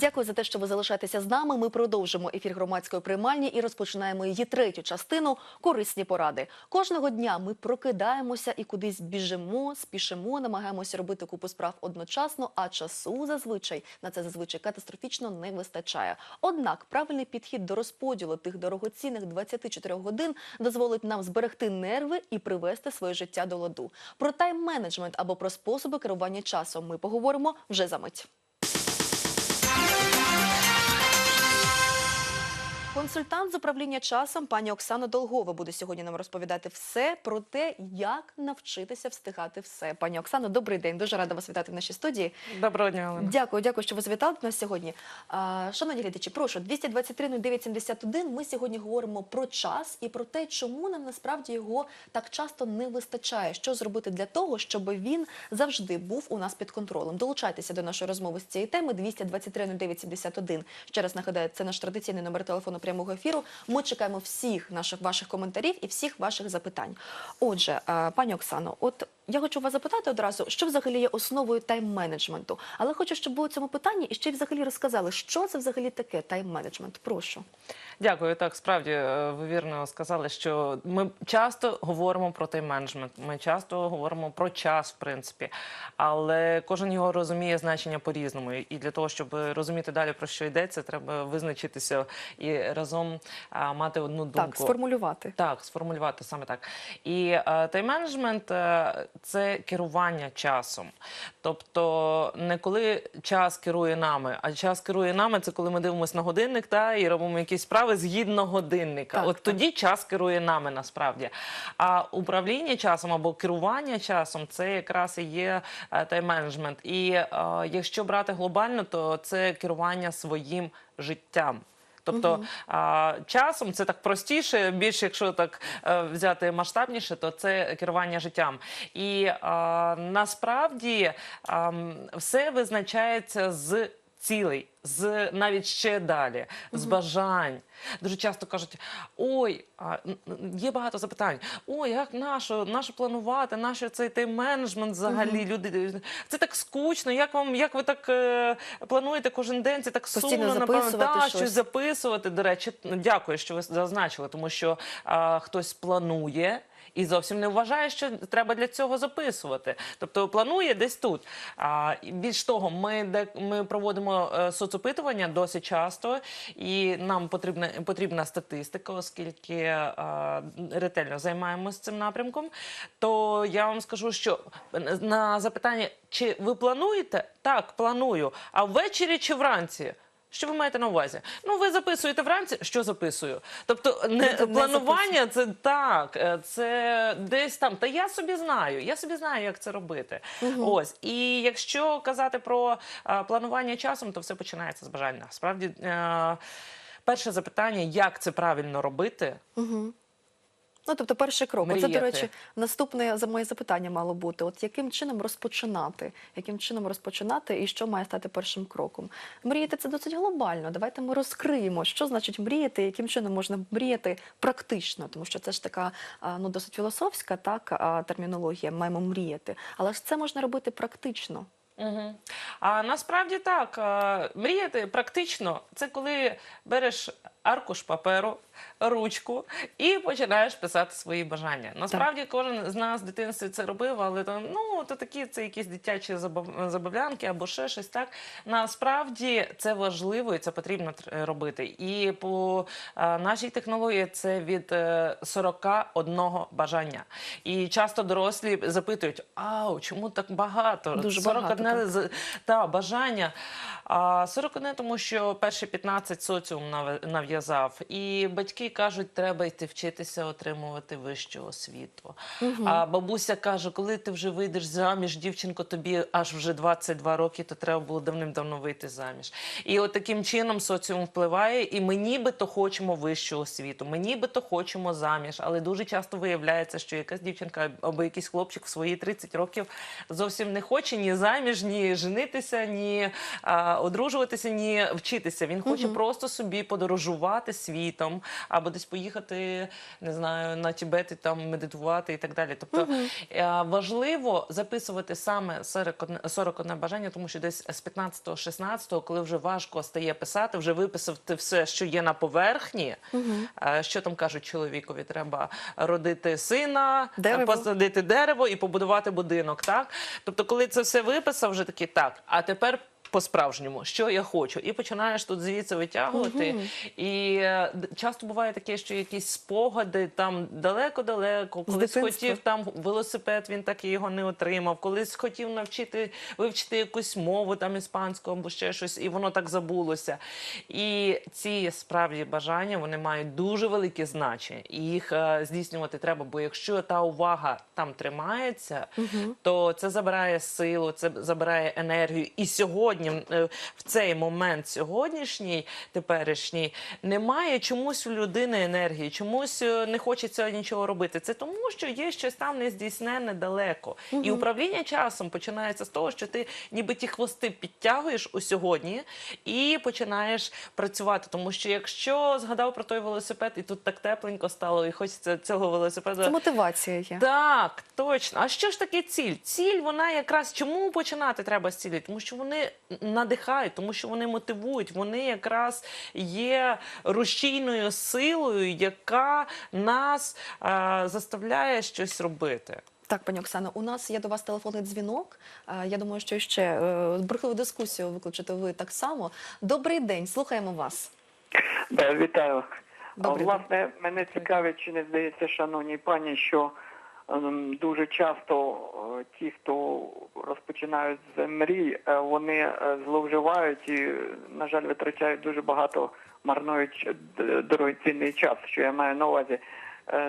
Дякую за те, що ви залишаєтеся з нами. Ми продовжимо ефір громадської приймальні і розпочинаємо її третю частину корисні поради. Кожного дня ми прокидаємося і кудись біжимо, спішимо, намагаємося робити купу справ одночасно, а часу зазвичай на це зазвичай катастрофічно не вистачає. Однак правильний підхід до розподілу тих дорогоцінних 24 годин дозволить нам зберегти нерви і привести своє життя до ладу. Про тайм-менеджмент або про способи керування часом ми поговоримо вже за мить. Консультант з управління часом пані Оксана Долгова буде сьогодні нам розповідати все про те, як навчитися встигати все. Пані Оксано, добрий день. Дуже рада вас вітати в нашій студії. Доброго дня, Олена. Дякую, дякую, що ви завітали до нас сьогодні. А, шановні глядачі, прошу 223 0971. Ми сьогодні говоримо про час і про те, чому нам насправді його так часто не вистачає. Що зробити для того, щоб він завжди був у нас під контролем. Долучайтеся до нашої розмови з цієї теми 223 0971. Ще раз нагадаю, це наш традиційний номер телефону прямого ефіру. Ми чекаємо всіх наших ваших коментарів і всіх ваших запитань. Отже, пані Оксано, от я хочу вас запитати одразу, що взагалі є основою тайм-менеджменту. Але хочу, щоб у цьому питанні і ще й взагалі розказали, що це взагалі таке тайм-менеджмент. Прошу. Дякую. Так, справді е, ви вірно сказали, що ми часто говоримо про тайм-менеджмент, Ми часто говоримо про час, в принципі, але кожен його розуміє значення по-різному. І для того, щоб розуміти далі про що йдеться, треба визначитися і разом мати одну думку. Так, сформулювати. Так, сформулювати саме так. І е, тайм-менеджмент е, це керування часом. Тобто не коли час керує нами, а час керує нами це коли ми дивимося на годинник та і робимо якісь справи згідно годинника. Так, От так. тоді час керує нами насправді. А управління часом або керування часом це якраз і є тайм-менеджмент. І е, якщо брати глобально, то це керування своїм життям. Тобто а, часом це так простіше, більше якщо так а, взяти масштабніше, то це керування життям. І а, насправді а, все визначається з цілей, з навіть ще далі, з бажань. Дуже часто кажуть: ой, а, є багато запитань. Ой, як нащо, нащо планувати, нащо цей тайм-менеджмент взагалі? Люди це так скучно. Як вам як ви так е, плануєте кожен день? Це так Постійно сумно, напевно. записувати Да, щось. щось записувати. До речі, дякую, що ви зазначили, тому що а, хтось планує. І зовсім не вважає, що треба для цього записувати. Тобто планує десь тут. А більш того, ми де ми проводимо е, соцопитування досить часто, і нам потрібна потрібна статистика, оскільки е, ретельно займаємося цим напрямком. То я вам скажу, що на запитання, чи ви плануєте? Так, планую. А ввечері чи вранці? Що ви маєте на увазі? Ну, ви записуєте вранці, що записую. Тобто, не, Тобто не планування це так, е, це десь там. Та я собі знаю, я собі знаю, як це робити. Ось. І якщо казати про а, планування часом, то все починається з бажання. Справді, а, перше запитання, як це правильно робити, Ну, тобто, перший крок. Це, до речі, наступне за моє запитання мало бути: от яким чином розпочинати? Яким чином розпочинати і що має стати першим кроком? Мріяти це досить глобально. Давайте ми розкриємо, що значить мріяти, яким чином можна мріяти практично, тому що це ж така ну досить філософська так термінологія. Маємо мріяти, але ж це можна робити практично. Угу. А насправді так, мріяти практично це коли береш аркуш паперу, ручку і починаєш писати свої бажання. Насправді кожен з нас в дитинстві це робив, але то, ну, то такі це якісь дитячі забавлянки або ще щось так. Насправді це важливо і це потрібно робити. І по е, нашій технології це від е, 41 бажання. І часто дорослі запитують: ау, чому так багато? Дуже 41 багато, з- та, бажання. А 41 тому що перші 15 соціум нав'язав. І батьки кажуть, треба йти вчитися отримувати вищу освіту. А бабуся каже, коли ти вже вийдеш заміж, дівчинко, тобі аж вже 22 роки, то треба було давним-давно вийти заміж. І от таким чином соціум впливає, і ми нібито хочемо вищу освіту, ми нібито хочемо заміж, але дуже часто виявляється, що якась дівчинка або якийсь хлопчик в свої 30 років зовсім не хоче ні заміж, ні женитися, ні а, одружуватися, ні вчитися. Він хоче просто собі подорожувати світом, або десь поїхати, не знаю, на Тібет і там медитувати і так далі. Тобто е, важливо записувати саме 41, 41 бажання, тому що десь з 15-16, коли вже важко стає писати, вже виписав ти все, що є на поверхні. Е, Що там кажуть чоловікові? Треба родити сина, Дерево. посадити дерево і побудувати будинок. Так, тобто, коли це все виписав, вже такий так. А тепер. По-справжньому, що я хочу, і починаєш тут звідси витягувати. І е, часто буває таке, що якісь спогади там далеко-далеко, колись хотів там велосипед, він так і його не отримав. Колись хотів навчити вивчити якусь мову, там іспанську або ще щось, і воно так забулося. І ці справді бажання вони мають дуже велике значення, і їх е, здійснювати треба. Бо якщо та увага там тримається, то це забирає силу, це забирає енергію. І сьогодні, е, в цей момент сьогоднішній, теперішній, немає чомусь у людини енергії, чомусь е, не хочеться нічого робити. Це тому, що є щось там нездійсненне далеко. І управління часом починається з того, що ти ніби ті хвости підтягуєш у сьогодні і починаєш працювати. Тому що якщо згадав про той велосипед, і тут так тепленько стало, і хочеться цього велосипеда. Це мотивація є. Так, точно. А що ж таке ціль? Ціль, вона якраз чому починати треба з цілі? Тому що вони надихають, тому що вони мотивують, вони якраз є рушійною силою, яка нас е, заставляє щось робити. Так, пані Оксано, у нас є до вас телефонний дзвінок. Е, Я думаю, що ще е, бурхливу дискусію викличете ви так само. Добрий день, слухаємо вас. Да, вітаю. Добрий А, Власне, мене цікавить, чи не здається, шановній пані, що дуже часто е, ті, хто розпочинають з мрій, е, вони е, зловживають і, на жаль, витрачають дуже багато марнують дорогоцінний час, що я маю на увазі.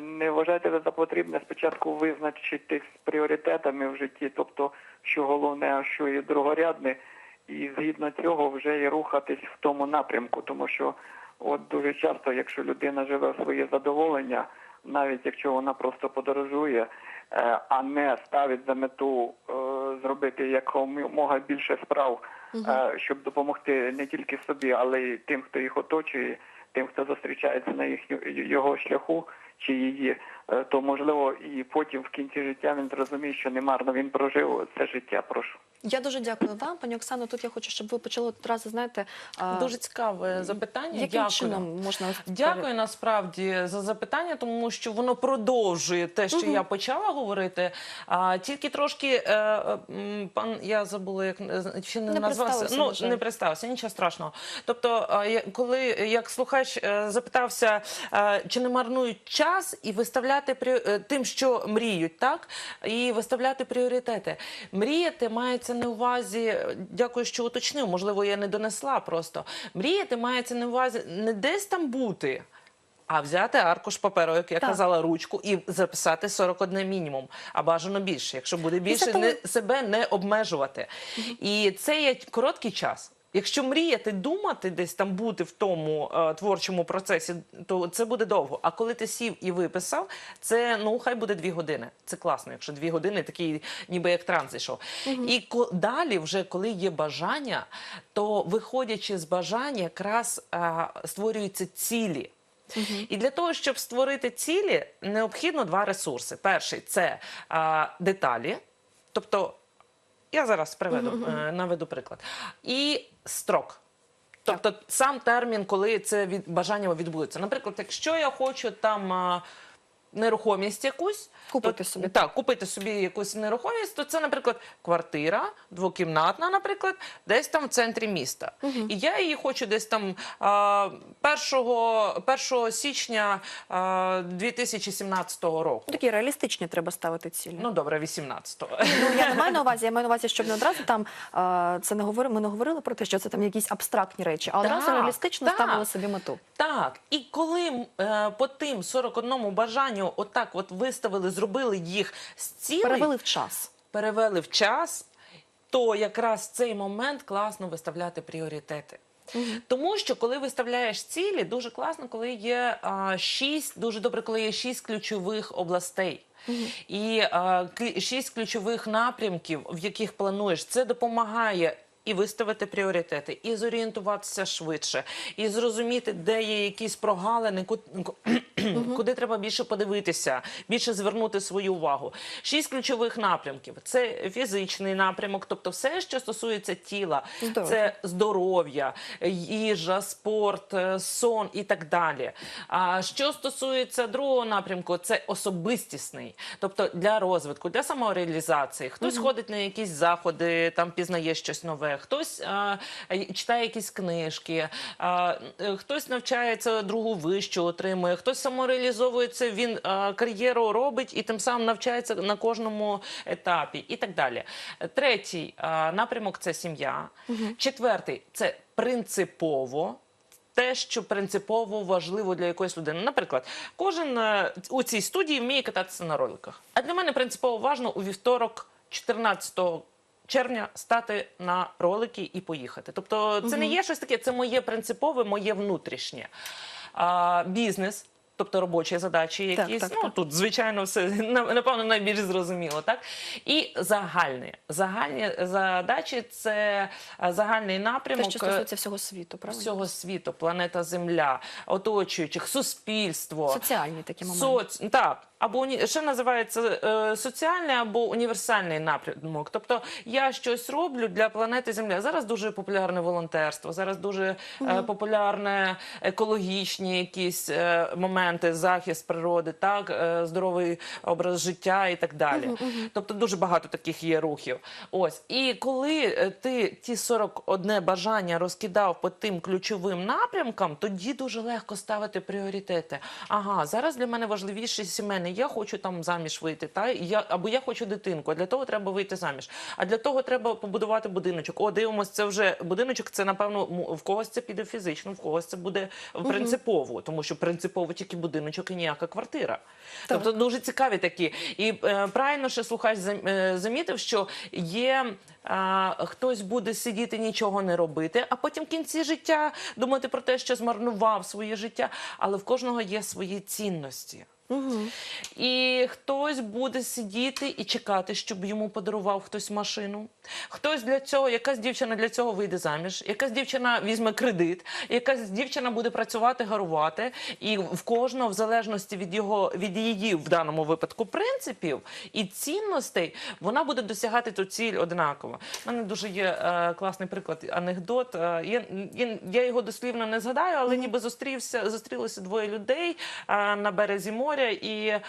Не вважаєте ви за потрібне спочатку визначитись з пріоритетами в житті, тобто що головне, а що є другорядне, і згідно цього вже і рухатись в тому напрямку, тому що от дуже часто, якщо людина живе в своє задоволення, навіть якщо вона просто подорожує, е, а не ставить за мету е, зробити якомога більше справ, е, щоб допомогти не тільки собі, але й тим, хто їх оточує, тим, хто зустрічається на їхню його шляху чи її, то можливо і потім в кінці життя він зрозуміє, що немарно він прожив це життя. Прошу. Я дуже дякую вам, пані Оксано. Тут я хочу, щоб ви почали одразу, знаєте, Дуже цікаве запитання. яким Дякую. чином можна Дякую насправді за запитання, тому що воно продовжує те, що я почала говорити. А тільки трошки е, е, пан я забула, як е, чи не, Не назвався. Ну жаль. не представився, нічого страшного. Тобто, е, коли як слухач е, запитався, е, чи не марнують час і виставляти пріо- тим, що мріють, так і виставляти пріоритети. Мріяти мається на увазі. Дякую, що уточнив. Можливо, я не донесла просто. Мріяти мається на увазі не десь там бути. А взяти аркуш паперу, як я Так. казала, ручку і записати 41 мінімум, а бажано більше. Якщо буде більше, не, себе не обмежувати. І це є короткий час. Якщо мріяти, думати десь там бути в тому е, творчому процесі, то це буде довго. А коли ти сів і виписав, це ну хай буде дві години. Це класно, якщо дві години такий, ніби як транс зійшов. І ко- далі, вже коли є бажання, то виходячи з бажання, якраз е, створюються цілі. І для того, щоб створити цілі, необхідно два ресурси. Перший це а, деталі, тобто я зараз приведу, е, наведу приклад, і строк. Тобто сам термін, коли це від бажання відбудеться. Наприклад, якщо я хочу там нерухомість якусь, Купити то, собі. Так, купити собі якусь нерухомість, то це, наприклад, квартира двокімнатна, наприклад, десь там в центрі міста. І я її хочу десь там 1, 1 січня 2017 року. Такі реалістичні треба ставити цілі. Ну добре, 18-го. Ну, я не маю на увазі, я маю на увазі, щоб не одразу там це не говорили. Ми не говорили про те, що це там якісь абстрактні речі, а одразу Так, реалістично так. ставили собі мету. Так, і коли е, по тим 41 бажанню отак от виставили, зробили їх з цілей, Перевели в час. перевели в час, то якраз в цей момент класно виставляти пріоритети. Тому що коли виставляєш цілі, дуже класно, коли є а, шість, дуже добре, коли є шість ключових областей. І а, шість ключових напрямків, в яких плануєш, це допомагає і виставити пріоритети, і зорієнтуватися швидше, і зрозуміти, де є якісь прогалини, куди треба більше подивитися, більше звернути свою увагу. Шість ключових напрямків: це фізичний напрямок, тобто все, що стосується тіла, Здорово. це здоров'я, їжа, спорт, е, сон і так далі. А що стосується другого напрямку, це особистісний, тобто для розвитку, для самореалізації. Хтось ходить на якісь заходи, там пізнає щось нове, хтось а, читає якісь книжки, а, е, хтось навчається другу вищу, отримує, хтось самореалізовується, він а, кар'єру робить і тим самим навчається на кожному етапі, і так далі. Третій а, напрямок це сім'я. Четвертий це принципово. Те, що принципово важливо для якоїсь людини. Наприклад, кожен е, у цій студії вміє кататися на роликах. А для мене принципово важно у вівторок, 14 червня, стати на ролики і поїхати. Тобто, це не є щось таке, це моє принципове, моє внутрішнє. А, бізнес. Тобто робочі задачі якісь, так, ну так. тут звичайно все напевно найбільш зрозуміло, так і загальні загальні задачі це загальний загальний Те, напрямок. що е, стосується всього світу, правильно? всього світу, планета Земля, оточуючих, суспільство. Соціальні такі моменти. Соц... Так, або ще називається е, соціальний або універсальний напрямок. Тобто я щось роблю для планети Земля. Зараз дуже популярне волонтерство, зараз дуже е, популярне екологічні якісь е, моменти, захист природи, так, е, здоровий образ життя і так далі. Тобто дуже багато таких є рухів. Ось. І коли е, ти ті 41 бажання розкидав по тим ключовим напрямкам, тоді дуже легко ставити пріоритети. Ага, зараз для мене важливіше сімейне. Я хочу там заміж вийти, та я або я хочу дитинку. А для того треба вийти заміж. А для того треба побудувати будиночок. О, дивимось, це вже будиночок. Це напевно в когось це піде фізично, в когось це буде принципово, тому що принципово тільки будиночок і ніяка квартира. Так. Тобто дуже цікаві такі. І е, правильно ще слухач е, замітив, що є. А, хтось буде сидіти, нічого не робити, а потім в кінці життя думати про те, що змарнував своє життя, але в кожного є свої цінності. І хтось буде сидіти і чекати, щоб йому подарував хтось машину. Хтось для цього, якась дівчина для цього вийде заміж, якась дівчина візьме кредит, якась дівчина буде працювати, гарувати. І в кожного, в залежності від його від її в даному випадку принципів і цінностей, вона буде досягати ту ціль однаково. У мене дуже є е, класний приклад, анекдот. Е, я, я, я його дослівно не згадаю, але ніби зустрівся, зустрілися двоє людей е, на березі моря, і е,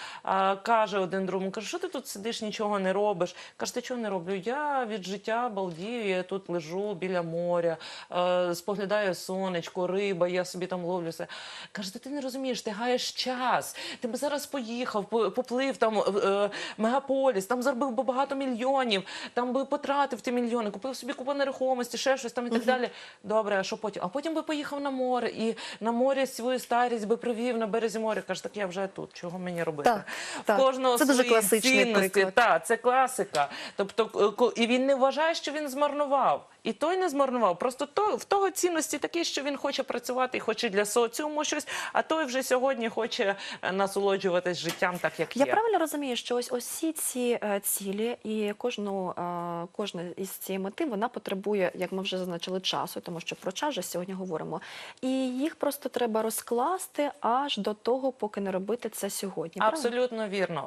каже один другому: каже, що ти тут сидиш, нічого не робиш. Каже, ти чого не роблю? Я від життя балдію, я тут лежу біля моря, е, споглядаю сонечко, риба, я собі там ловлюся. Каже, ти, не розумієш, ти гаєш час. Ти би зараз поїхав, поплив там в е, мегаполіс, там заробив би багато мільйонів, там би потратив ті мільйони, купив собі купу нерухомості, ще щось там і так далі. Добре, а що потім? А потім би поїхав на море і на морі свою старість би провів на березі моря. Каже, так я вже тут. Чого мені робити? Так, В так. кожного Це дуже класичний цінності. приклад. Так, це класика. Тобто, і він не вважає, що він змарнував. І той не змарнував. Просто то, в того цінності такі, що він хоче працювати і хоче для соціуму щось, а той вже сьогодні хоче е, насолоджуватись життям так, як Я є. правильно розумію, що ось всі ці е, цілі і кожну е, кожна із цієї мети вона потребує, як ми вже зазначили, часу, тому що про час же сьогодні говоримо. І їх просто треба розкласти аж до того, поки не робити сьогодні. правильно? Абсолютно вірно.